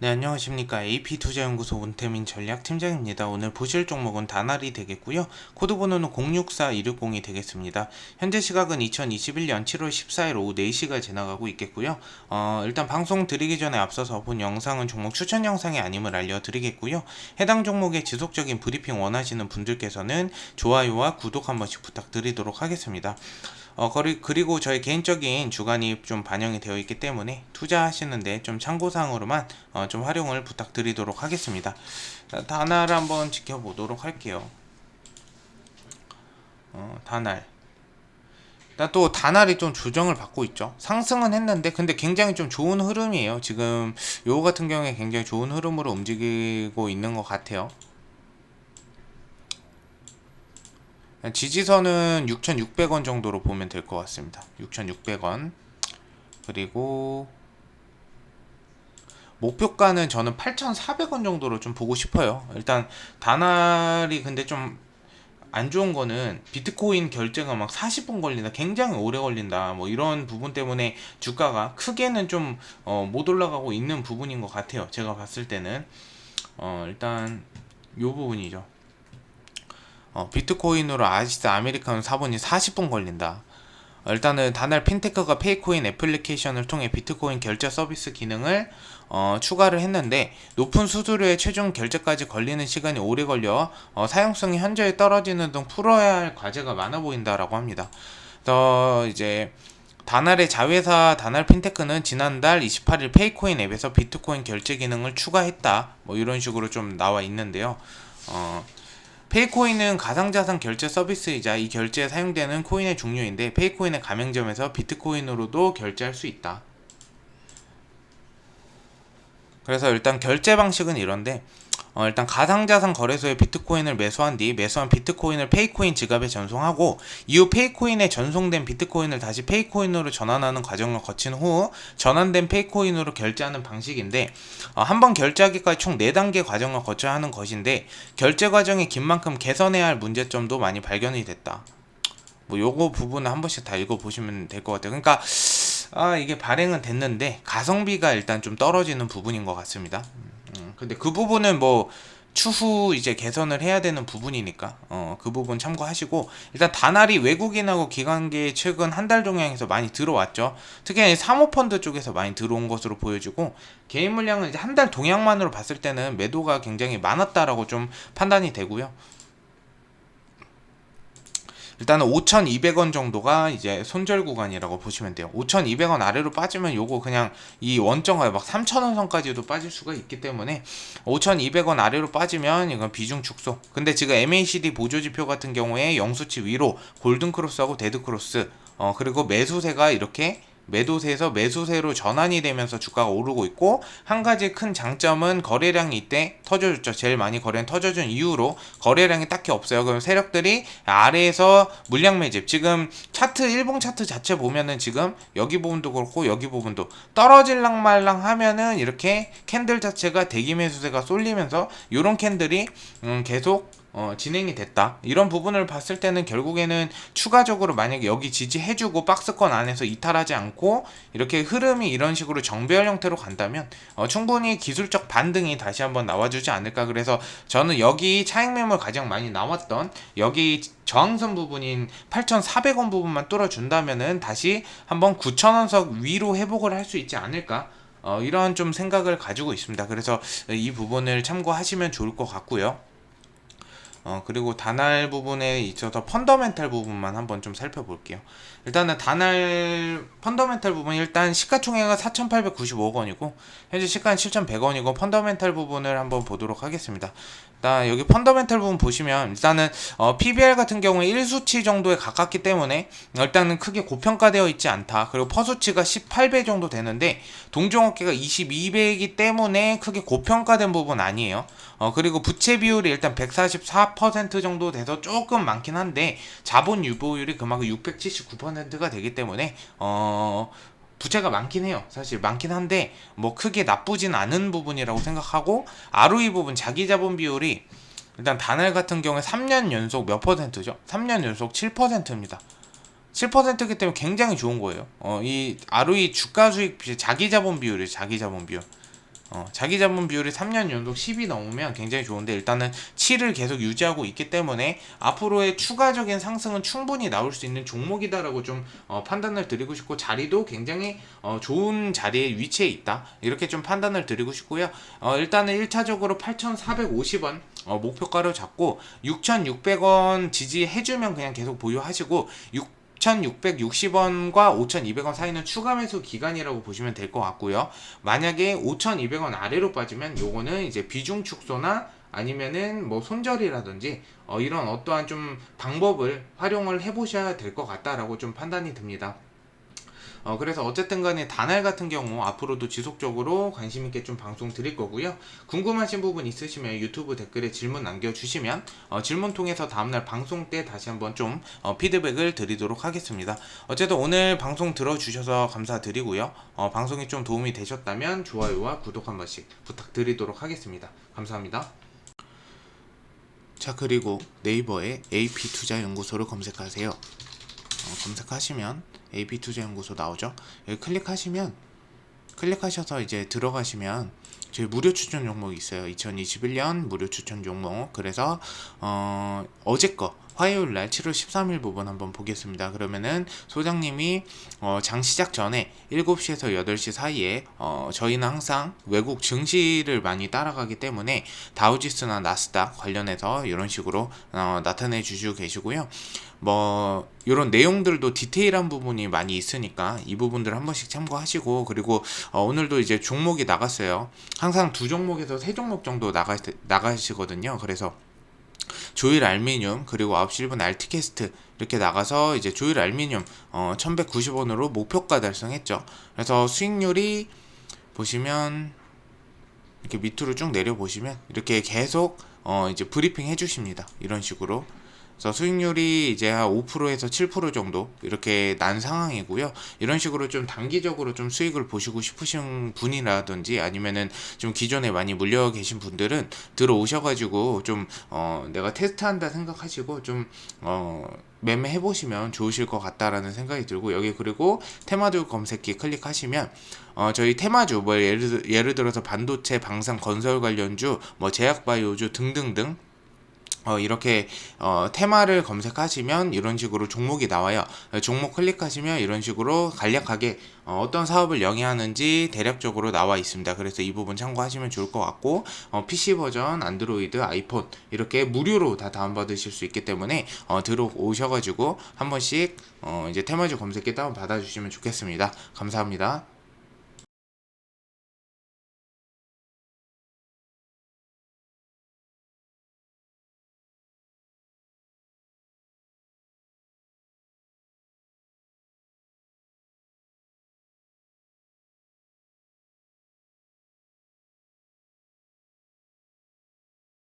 네, 안녕하십니까. AP투자연구소 문태민 전략팀장입니다. 오늘 보실 종목은 다날이 되겠고요. 코드 번호는 064260이 되겠습니다. 현재 시각은 2021년 7월 14일 오후 4시가 지나가고 있겠고요. 어, 일단 방송 드리기 전에 앞서서 본 영상은 종목 추천 영상이 아님을 알려드리겠고요. 해당 종목의 지속적인 브리핑 원하시는 분들께서는 좋아요와 구독 한 번씩 부탁드리도록 하겠습니다. 어, 그리고 저희 개인적인 주관이 좀 반영이 되어 있기 때문에 투자하시는데 좀 참고사항으로만 어, 좀 활용을 부탁드리도록 하겠습니다. 자, 다날 한번 지켜보도록 할게요. 어. 일단 또 다날이 좀 조정을 받고 있죠. 상승은 했는데 근데 굉장히 좀 좋은 흐름이에요. 지금 요거 같은 경우에 굉장히 좋은 흐름으로 움직이고 있는 것 같아요. 지지선은 6,600원 정도로 보면 될 것 같습니다. 6,600원. 그리고 목표가는 저는 8,400원 정도로 좀 보고 싶어요. 일단 다날이 근데 좀 안 좋은 거는 비트코인 결제가 막 40분 걸린다, 굉장히 오래 걸린다, 뭐 이런 부분 때문에 주가가 크게는 좀 어, 못 올라가고 있는 부분인 것 같아요. 제가 봤을 때는 어, 일단 요 부분이죠. 어, 비트코인으로 아시스 아메리카노 사본이 40분 걸린다. 어, 일단은 다날 핀테크가 페이코인 애플리케이션을 통해 비트코인 결제 서비스 기능을 어, 추가를 했는데 높은 수수료의 최종 결제까지 걸리는 시간이 오래 걸려 어, 사용성이 현저히 떨어지는 등 풀어야 할 과제가 많아 보인다라고 합니다. 더 이제 다날의 자회사 다날 핀테크는 지난달 28일 페이코인 앱에서 비트코인 결제 기능을 추가했다. 뭐 이런 식으로 좀 나와 있는데요. 어, 페이코인은 가상자산 결제 서비스이자 이 결제에 사용되는 코인의 종류인데 페이코인의 가맹점에서 비트코인으로도 결제할 수 있다. 그래서 일단 결제 방식은 이런데 어, 일단 가상자산 거래소에 비트코인을 매수한 뒤 매수한 비트코인을 페이코인 지갑에 전송하고 이후 페이코인에 전송된 비트코인을 다시 페이코인으로 전환하는 과정을 거친 후 전환된 페이코인으로 결제하는 방식인데 어, 한번 결제하기까지 총 4단계 과정을 거쳐야 하는 것인데 결제 과정이 긴 만큼 개선해야 할 문제점도 많이 발견이 됐다. 뭐 요거 부분은 한 번씩 다 읽어보시면 될 것 같아요. 그러니까 아 이게 발행은 됐는데 가성비가 일단 좀 떨어지는 부분인 것 같습니다. 음, 근데 그 부분은 뭐 추후 이제 개선을 해야 되는 부분이니까 어, 그 부분 참고하시고 일단 다날이 외국인하고 기관계 최근 한 달 종양에서 많이 들어왔죠. 특히 사모펀드 쪽에서 많이 들어온 것으로 보여지고 개인 물량은 이제 한 달 동향만으로 봤을 때는 매도가 굉장히 많았다라고 좀 판단이 되고요. 일단은 5,200원 정도가 이제 손절 구간이라고 보시면 돼요. 5,200원 아래로 빠지면 요거 그냥 이 원정가에 막 3,000원 선까지도 빠질 수가 있기 때문에 5,200원 아래로 빠지면 이건 비중 축소. 근데 지금 MACD 보조 지표 같은 경우에 영수치 위로 골든 크로스하고 데드 크로스 어 그리고 매수세가 이렇게 매도세에서 매수세로 전환이 되면서 주가가 오르고 있고 한 가지 큰 장점은 거래량이 이때 터져줬죠. 제일 많이 거래는 터져준 이후로 거래량이 딱히 없어요. 그럼 세력들이 아래에서 물량 매집 지금 차트 일봉 차트 자체 보면은 지금 여기 부분도 그렇고 여기 부분도 떨어질랑 말랑 하면은 이렇게 캔들 자체가 대기 매수세가 쏠리면서 이런 캔들이 음 계속 어, 진행이 됐다. 이런 부분을 봤을 때는 결국에는 추가적으로 만약에 여기 지지해주고 박스권 안에서 이탈하지 않고 이렇게 흐름이 이런 식으로 정배열 형태로 간다면 어, 충분히 기술적 반등이 다시 한번 나와주지 않을까. 그래서 저는 여기 차익 매물 가장 많이 나왔던 여기 저항선 부분인 8,400원 부분만 뚫어준다면은 다시 한번 9,000원석 위로 회복을 할 수 있지 않을까. 어, 이런 좀 생각을 가지고 있습니다. 그래서 이 부분을 참고하시면 좋을 것 같고요. 어, 그리고 단알 부분에 있어서 펀더멘탈 부분만 한번 좀 살펴볼게요. 일단은 단알 펀더멘탈 부분 일단 시가총액은 4,895억 원이고 현재 시가는 7,100원이고 펀더멘탈 부분을 한번 보도록 하겠습니다. 일단 여기 펀더멘탈 부분 보시면 일단은 어, PBR 같은 경우에 1수치 정도에 가깝기 때문에 일단은 크게 고평가되어 있지 않다. 그리고 퍼수치가 18배 정도 되는데 동종업계가 22배이기 때문에 크게 고평가된 부분 아니에요. 어, 그리고 부채 비율이 일단 144% 정도 돼서 조금 많긴 한데 자본 유보율이 그만큼 679%가 되기 때문에 어 부채가 많긴 해요. 사실 많긴 한데 뭐 크게 나쁘진 않은 부분이라고 생각하고 ROE 부분 자기 자본 비율이 일단 단알 같은 경우에 3년 연속 몇 퍼센트죠? 3년 연속 7%입니다. 7%이기 때문에 굉장히 좋은 거예요. 어, 이 ROE 주가 수익 자기 자본 비율이 자기 자본 비율. 어, 자기 자본 비율이 3년 연속 10이 넘으면 굉장히 좋은데 일단은 7을 계속 유지하고 있기 때문에 앞으로의 추가적인 상승은 충분히 나올 수 있는 종목이다라고 좀 어, 판단을 드리고 싶고 자리도 굉장히 어, 좋은 자리에 위치해 있다 이렇게 좀 판단을 드리고 싶고요. 어, 일단은 1차적으로 8,450원 어, 목표가로 잡고 6,600원 지지해주면 그냥 계속 보유하시고 6 5,660원과 5,200원 사이는 추가 매수 기간이라고 보시면 될 것 같고요. 만약에 5,200원 아래로 빠지면 요거는 이제 비중 축소나 아니면은 뭐 손절이라든지 어, 이런 어떠한 좀 방법을 활용을 해보셔야 될 것 같다라고 좀 판단이 듭니다. 어, 그래서 어쨌든 간에 다날 같은 경우 앞으로도 지속적으로 관심 있게 좀 방송 드릴 거고요. 궁금하신 부분 있으시면 유튜브 댓글에 질문 남겨주시면 어, 질문 통해서 다음날 방송 때 다시 한번 좀 어, 피드백을 드리도록 하겠습니다. 어쨌든 오늘 방송 들어주셔서 감사드리고요. 어, 방송이 좀 도움이 되셨다면 좋아요와 구독 한 번씩 부탁드리도록 하겠습니다. 감사합니다. 자 그리고 네이버에 AP투자연구소를 검색하세요. 어, 검색하시면 AP투자연구소 나오죠. 여기 클릭하시면 클릭하셔서 이제 들어가시면 저희 무료 추천 종목이 있어요. 2021년 무료 추천 종목. 그래서 어 어제 거 화요일 날 7월 13일 부분 한번 보겠습니다. 그러면은 소장님이 어, 장 시작 전에 7시에서 8시 사이에 어, 저희는 항상 외국 증시를 많이 따라가기 때문에 다우지수나 나스닥 관련해서 이런 식으로 어, 나타내 주시고 계시고요. 뭐 이런 내용들도 디테일한 부분이 많이 있으니까 이 부분들 한 번씩 참고하시고 그리고 어, 오늘도 이제 종목이 나갔어요. 항상 두 종목에서 세 종목 정도 나가 나가시거든요. 그래서 조일 알미늄 그리고 9시 1분 알티캐스트 이렇게 나가서 이제 조일 알미늄 어 1190원으로 목표가 달성했죠. 그래서 수익률이 보시면 이렇게 밑으로 쭉 내려 보시면 이렇게 계속 어 이제 브리핑 해 주십니다. 이런 식으로 그래서 수익률이 이제 한 5%에서 7% 정도 이렇게 난 상황이고요. 이런 식으로 좀 단기적으로 좀 수익을 보시고 싶으신 분이라든지 아니면은 좀 기존에 많이 물려 계신 분들은 들어오셔가지고 좀 어, 내가 테스트한다 생각하시고 좀 어, 매매해 보시면 좋으실 것 같다라는 생각이 들고 여기 그리고 테마주 검색기 클릭하시면 어, 저희 테마주 뭐 예를, 예를 들어서 반도체, 방산, 건설 관련주, 뭐 제약 바이오주 등등등 어, 이렇게 어, 테마를 검색하시면 이런 식으로 종목이 나와요. 어, 종목 클릭하시면 이런 식으로 간략하게 어, 떤 사업을 영위하는지 대략적으로 나와 있습니다. 그래서 이 부분 참고하시면 좋을 것 같고 어, PC 버전, 안드로이드, 아이폰 이렇게 무료로 다 다운받으실 수 있기 때문에 어, 들어오셔가지고 한 번씩 어, 이제 테마주 검색기 다운 받아주시면 좋겠습니다. 감사합니다.